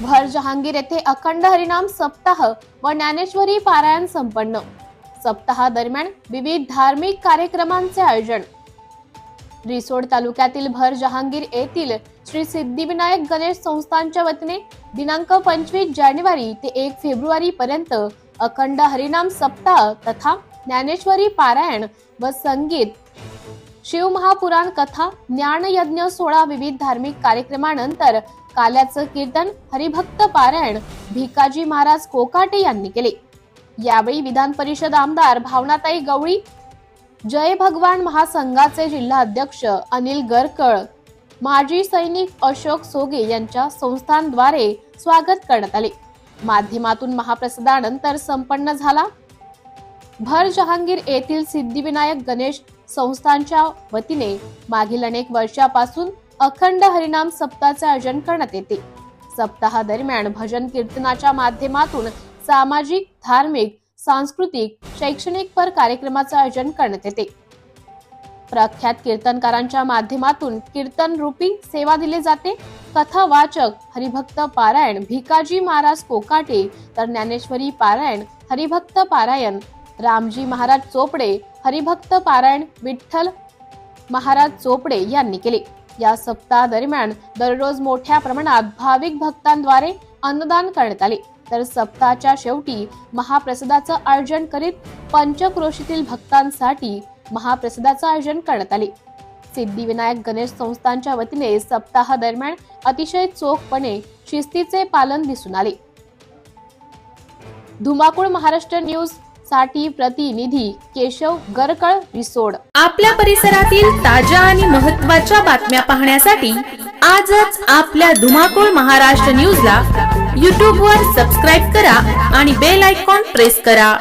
भर जहांगीर येथे अखंड हरिनाम सप्ताह व ज्ञानेश्वरी पारायण संपन्न. सप्ताहा दरम्यान विविध धार्मिक कार्यक्रमांचे आयोजन. रिसोड तालुक्यातील भर जहांगीर येथील श्री सिद्धिविनायक गणेश संस्थांच्या वतीने दिनांक पंचवीस जानेवारी ते एक फेब्रुवारी पर्यंत अखंड हरिनाम सप्ताह तथा ज्ञानेश्वरी पारायण व संगीत शिवमहापुराण कथा ज्ञानयज्ञ सोळा विविध धार्मिक कार्यक्रमानंतर काल्याचं कीर्तन हरिभक्त पारायण भिकाजी महाराज कोकाटे यांनी केले. यावेळी विधान परिषद आमदार भावनाताई गवळी जय भगवान महासंघाचे जिल्हा अध्यक्ष अनिल गरकळ माजी सैनिक अशोक सोगे यांच्या संस्थांद्वारे स्वागत करण्यात आले. माध्यमातून महाप्रसादानंतर संपन्न झाला. भर जहांगीर येथील सिद्धिविनायक गणेश संस्थांच्या वतीने मागील अनेक वर्षापासून अखंड हरिनाम सप्ताहाचे आयोजन करण्यात येते. सप्ताहा दरम्यान भजन कीर्तनाच्या माध्यमातून सामाजिक धार्मिक सांस्कृतिक शैक्षणिक पर कार्यक्रमाचे आयोजन करण्यात येते. प्रख्यात कीर्तनकारांच्या माध्यमातून कीर्तन रूपी सेवा दिली जाते. कथा वाचक हरिभक्त पारायण भिकाजी महाराज कोकाटे तर ज्ञानेश्वरी पारायण हरिभक्त पारायण रामजी महाराज चोपडे हरिभक्त पारायण विठ्ठल महाराज चोपडे यांनी केले. या सप्ताह दरम्यान दररोज मोठ्या प्रमाणात भाविक भक्तांद्वारे अन्नदान करण्यात आले. तर सप्ताहाच्या शेवटी महाप्रसादाचं आयोजन करीत पंचक्रोशीतील भक्तांसाठी महाप्रसादाचं आयोजन करण्यात आले. सिद्धिविनायक गणेश संस्थांच्या वतीने सप्ताह दरम्यान अतिशय चोखपणे शिस्तीचे पालन दिसून आले. धुमाकूळ महाराष्ट्र न्यूज साठी प्रतिनिधी केशव गरकळ रिसोड. आपल्या परिसरातील ताज्या आणि महत्त्वाच्या बातम्या पाहण्यासाठी आजच आपल्या धुमाकूळ महाराष्ट्र न्यूजला यूट्यूबवर सबस्क्राईब करा आणि बेल आयकॉन प्रेस करा.